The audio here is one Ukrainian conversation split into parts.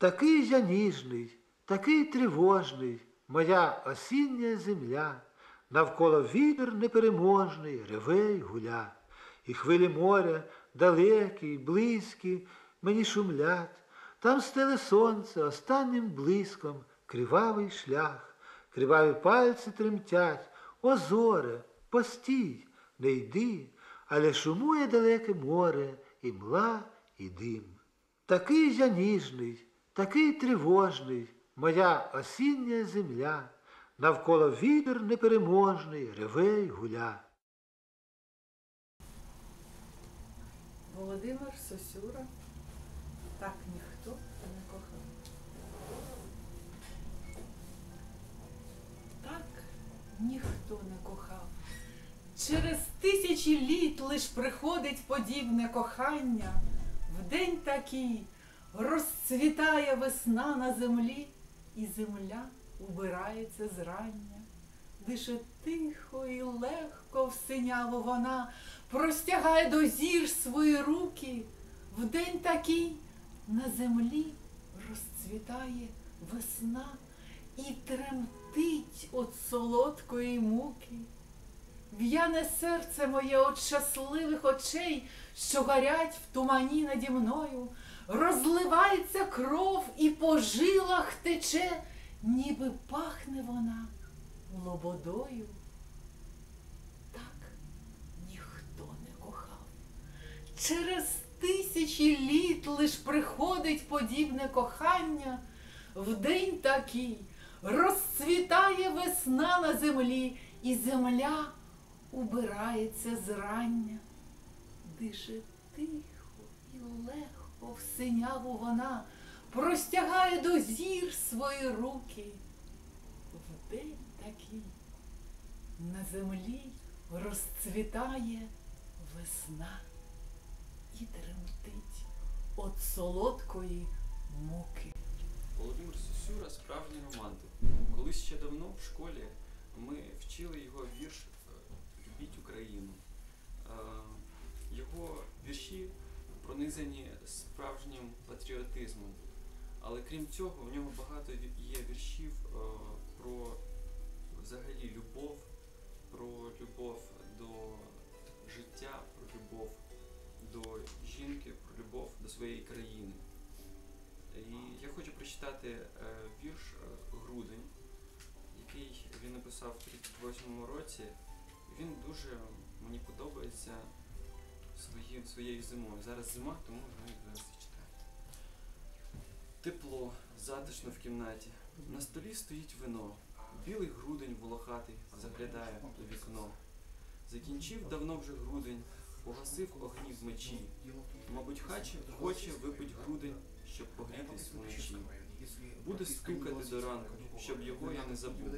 Такий я ніжний, такий тривожний, моя осіння земля, навколо вітер непереможний, реве й гуля, і хвилі моря далекі, близькі, мені шумлять, там стеле сонце останнім блиском, кривавий шлях, криваві пальці тремтять, о зоре, постій, не йди, але шумує далеке море, і мла, і дим. Такий я ніжний, такий тривожний, моя осіння земля, навколо вітер непереможний, реве гуля. Володимир Сосюра. Так ніхто не кохав. Так ніхто не кохав. Через тисячі літ лиш приходить подібне кохання. В день такий розцвітає весна на землі, і земля убирається зрання. Дише тихо і легко в синяву вона простягає до зір свої руки. В день такий на землі розцвітає весна і тремтить от солодкої муки. В'яне серце моє от щасливих очей, що горять в тумані наді мною, розливається кров і по жилах тече, ніби пахне вона лободою. Так ніхто не кохав. Через тисячі літ лиш приходить подібне кохання, в день такий розцвітає весна на землі, і земля убирається зрання. Дише тихо і легко в синяву вона простягає до зір свої руки. В день такий на землі розцвітає весна і тремтить от солодкої муки. Володимир Сосюра справжній романтик. Колись ще давно в школі ми вчили його вірш е, Любіть Україну. Е, Його вірші пронизані справжнім патріотизмом. Але крім цього, в нього багато є віршів е, про взагалі любов, про любов до життя, про любов до жінки, про любов до своєї країни. І я хочу прочитати е, вірш е, Грудень, який він написав в 38-му році. Він дуже мені подобається своїм, своєю зимою. Зараз зима, тому ми зараз. Тепло, затишно в кімнаті. На столі стоїть вино. Білий грудень волохатий заглядає у вікно. Закінчив давно вже грудень, погасив огні в мечі. Мабуть, хаче хоче випить грудень, щоб погрітись вночі. Буде стукати до ранку, щоб його я не забув.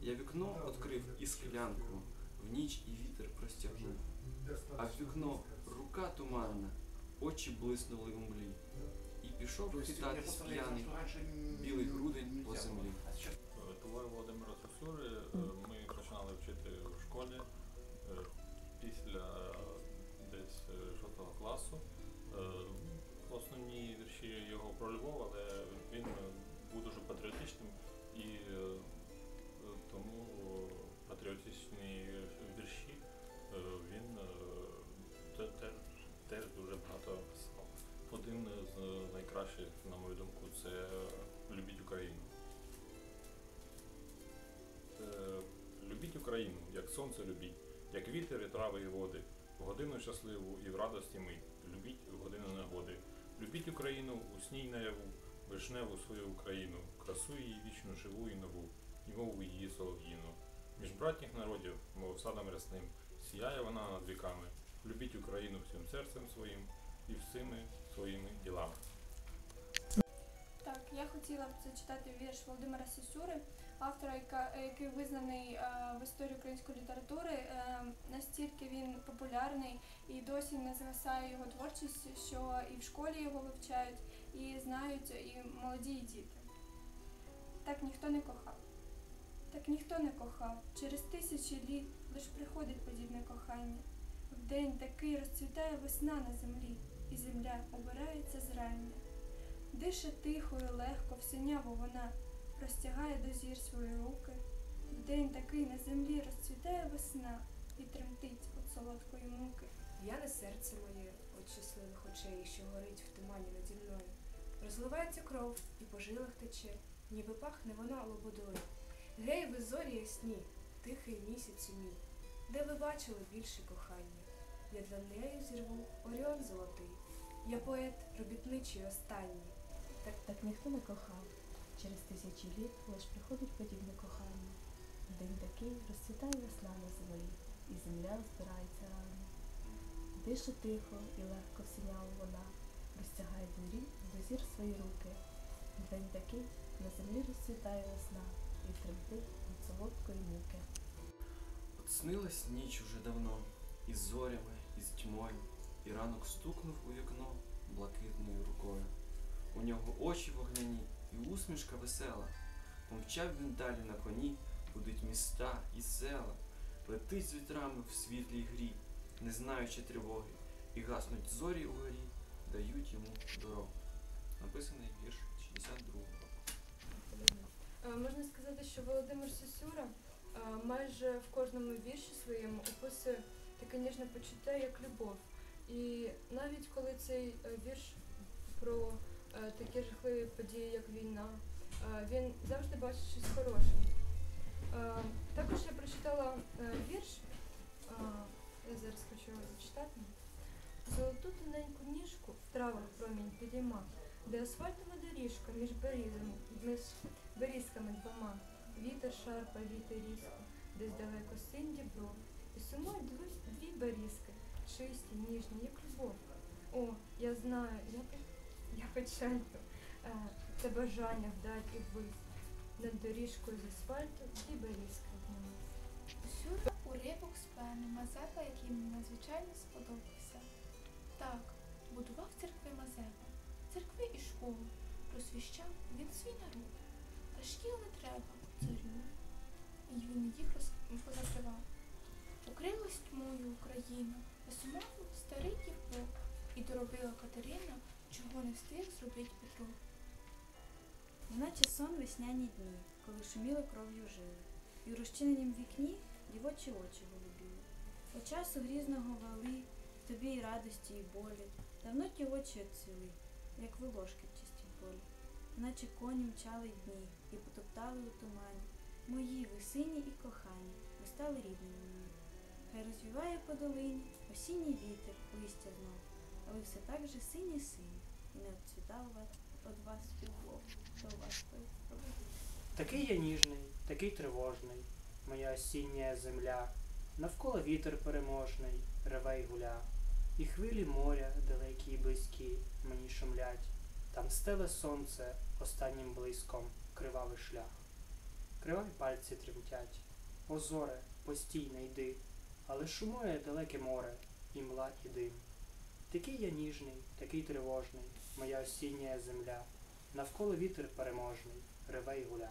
Я вікно відкрив і склянку, в ніч і вітер простягнув. А в вікно рука туманна, очі блиснули у млі. І пішов хитатись п'яний, білий грудень по землі. Твори Володимира Сосюри е, ми починали вчити в школі е, після десь е, шостого класу. Е, Основні вірші його про любов, але він е, був дуже патріотичним і е, е, тому патріотичні вірші е, він е, те- те- теж дуже. Один з найкращих, на мою думку, це Любіть Україну. Е, Любіть Україну, як сонце любіть, як вітер і трави і води, в годину щасливу і в радості мить. Любіть в годину негоди. Любіть Україну у сні наяву, вишневу свою Україну, красу її вічну живу і нову, і мову її солов'їну. Між братніх народів, мов садом рясним, сіяє вона над віками. Любіть Україну всім серцем своїм і всіми своїми ділами. Так, я хотіла б зачитати вірш Володимира Сісюри, автора, яка- який визнаний е, в історії української літератури. Е, настільки він популярний і досі не згасає його творчість, що і в школі його вивчають, і знають і молоді і діти. Так ніхто не кохав. Так ніхто не кохав. Через тисячі літ лиш приходить подібне кохання. В день такий розцвітає весна на землі, і земля обирається зрання. Дише тихо і легко, в синяву вона простягає до зір свої руки. В день такий на землі розцвітає весна і тремтить від солодкої муки. П'яне серце моє от щасливих очей, що горить в тумані наді мною. Розливається кров і по жилах тече, ніби пахне вона лободою. Гей, ви зорі ясні, тихий місяцю мій, де ви бачили більше кохання? Я для неї зірву оріон золотий, я поет робітничий останній. Так, так ніхто не кохав. Через тисячі літ лиш приходить подібне кохання. В День такий розцвітає весна на землі, і земля збирається рано. Дише тихо і легко всіняло вона, розтягає до рі, до зір свої руки. В День такий на землі розцвітає весна, і тремтить від солодкої муки. От снилась ніч уже давно, із зорями, із тьмою, і ранок стукнув у вікно блакитною рукою. У нього очі вогняні і усмішка весела. Помчав він далі на коні, будуть міста і села, летить з вітрами в світлій грі, не знаючи тривоги, і гаснуть зорі угорі, дають йому дорогу. Написаний вірш 62 року. Е, Можна сказати, що Володимир Сосюра е, майже в кожному вірші своєму описує таке ніжне почуття, як любов. І навіть коли цей е, вірш про е, такі жахливі події, як війна, е, він завжди бачить щось хороше. Також я прочитала вірш, я зараз хочу зачитати. Золоту тоненьку ніжку в травах промінь підійма, де асфальтова доріжка між берізами, між берізками двома. Вітер шарпає, вітер різко, десь далеко синь дібро. І сумують дві, дві берізки, чисті, ніжні, як любов. О, я знаю, я, я печальну. Е, Це бажання вдаль і ввись. Над доріжкою з асфальту дві берізки обнялись. Сюра уривок з поеми Мазепа, який мені надзвичайно сподобався. Так, будував церкви Мазепа, церкви і школи, просвіщав він свій народ. Та шкіл не треба, царю. І він їх роз- позакривав. Укрилась тьмою Україна, засумав старий Євро, і доробила Катерина, чого не встиг зробить Петро. Неначе сон весняні дні, коли шуміли кров'ю жили, і у розчиненім вікні дівочі очі голубіли. По часу грізного вали, тобі й радості, і болі, давно ті очі оцвіли, як волошки в чистій полі. Наче коні мчали дні і потоптали у тумані. Мої ви сині і кохані, ви стали рідними мені. Хай розвіває по долині осінній вітер, листя знов, а ви все так же сині сині, і не вас од вас любов, до вас. Такий я ніжний, такий тривожний, моя осіння земля, навколо вітер переможний, реве й гуля, і хвилі моря, далекі й близькі, мені шумлять, там стеле сонце останнім блиском кривавий шлях. Криваві пальці тремтять, о зоре, постій йди, але шумує далеке море, і мла і дим. Такий я ніжний, такий тривожний, моя осіння земля, навколо вітер переможний, реве й гуля.